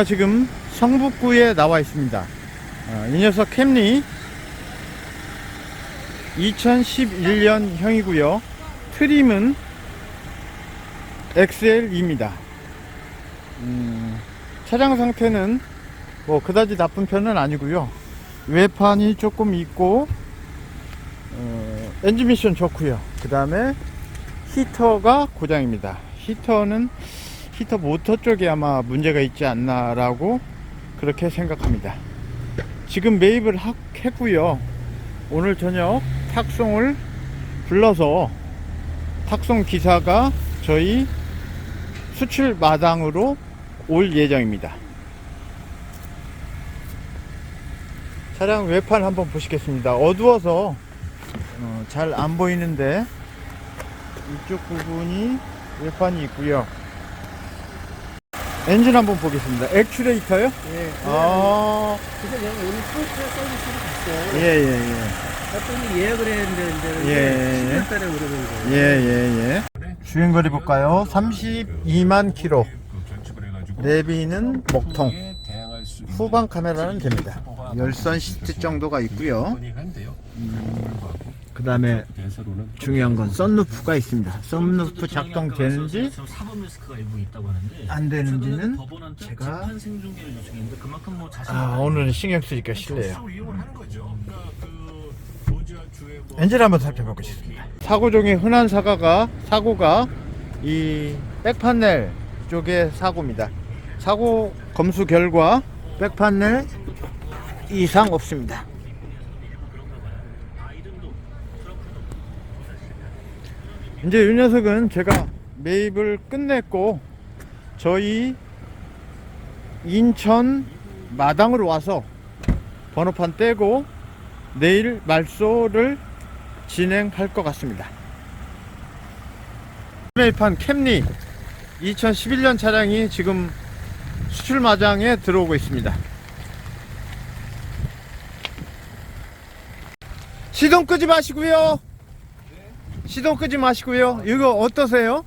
제가 지금 성북구에 나와 있습니다. 어, 이 녀석 캠리 2011년 형이고요. 트림은 XL입니다. 음, 차량 상태는 뭐 그다지 나쁜 편은 아니고요. 외판이 조금 있고 어, 엔진 미션 좋고요. 그 다음에 히터가 고장입니다. 히터는 히터 모터 쪽에 아마 문제가 있지 않나라고 그렇게 생각합니다. 지금 매입을 하- 했고요. 오늘 저녁 탁송을 불러서 탁송 기사가 저희 수출 마당으로 올 예정입니다. 차량 외판 한번 보시겠습니다. 어두워서 잘 안 보이는데 이쪽 부분이 외판이 있고요. 엔진 한번 보겠습니다. 액츄레이터요? 예. 아, 그래서 내가 오늘 포스트 서비스를 갔어요. 예, 예, 예. 갔더니 예약을 했는데 이제 예, 예. 10월 달에 오르는 거예요. 예, 예, 예. 주행거리 볼까요? 32만 킬로. 내비는 목통. 후방 카메라는 됩니다. 열선 시트 정도가 있고요. 그 다음에 중요한 건 썬루프가 있습니다. 썬루프 작동되는지 안 되는지는 제가- 뭐 아, 오늘은 신경 쓰니까 실례요. 이용을 하는 거죠. 엔진 한번 살펴보겠습니다. 사고 중에 흔한 사고가 사고가 이 백판넬 쪽의 사고입니다. 사고 검수 결과 백판넬 이상 없습니다. 이제 이 녀석은 제가 매입을 끝냈고 저희 인천 마당으로 와서 번호판 떼고 내일 말소를 진행할 것 같습니다. 매입한 캠리 2011년 차량이 지금 수출 마장에 들어오고 있습니다. 시동 끄지 마시고요. 시동 끄지 마시고요. 이거 어떠세요?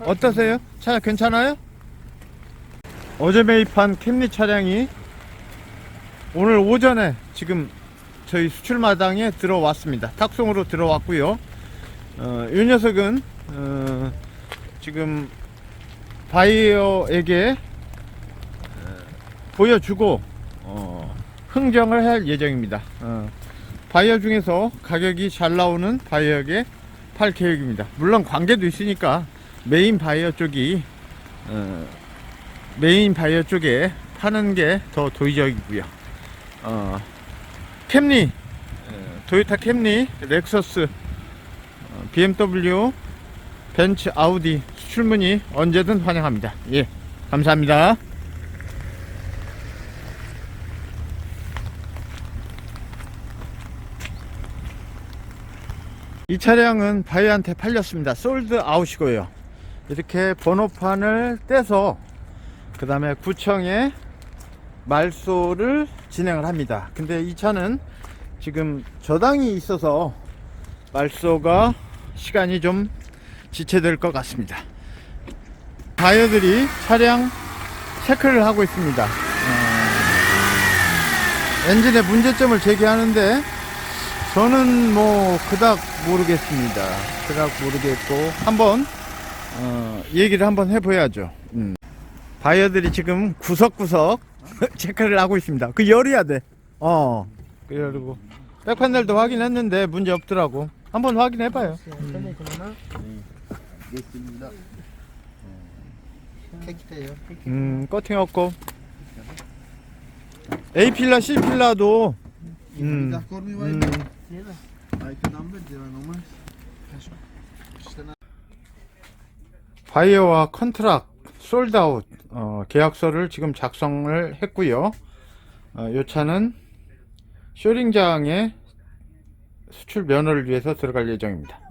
어떠세요? 차 괜찮아요? 어제 매입한 캠리 차량이 오늘 오전에 지금 저희 수출 마당에 들어왔습니다. 탁송으로 들어왔고요. 어, 이 녀석은 어, 지금 바이어에게 어, 보여주고 어, 흥정을 할 예정입니다. 어, 바이어 중에서 가격이 잘 나오는 바이어에게 팔 계획입니다. 물론 관계도 있으니까 메인 바이어 쪽이 어, 메인 바이어 쪽에 파는 게 더 도의적이고요. 어, 캠리, 어, 토요타 캠리, 렉서스, 어, BMW, 벤츠, 아우디 수출 문의 언제든 환영합니다. 예, 감사합니다. 이 차량은 바이한테 팔렸습니다. 솔드 아웃이고요. 이렇게 번호판을 떼서 그 다음에 구청에 말소를 진행을 합니다. 근데 이 차는 지금 저당이 있어서 말소가 시간이 좀 지체될 것 같습니다. 바이어들이 차량 체크를 하고 있습니다. 어, 엔진의 문제점을 제기하는데 저는 뭐 그닥 모르겠습니다. 그닥 모르겠고 한번 어, 얘기를 한번 해봐야죠. 음. 바이어들이 지금 구석구석 체크를 하고 있습니다. 그 열어야 돼. 어. 그 열고 백판넬도 확인했는데 문제 없더라고. 한번 확인해봐요. 전에 전화 있습니다. 캐키테요. 음, 커팅 없고. A 필라, C 필라도 음, Da cor mi number zero nomás. İşte 바이어와 컨트락 솔드아웃 어, 계약서를 지금 작성을 했고요. 어, 이 차는 쇼링장에 수출 면허를 위해서 들어갈 예정입니다.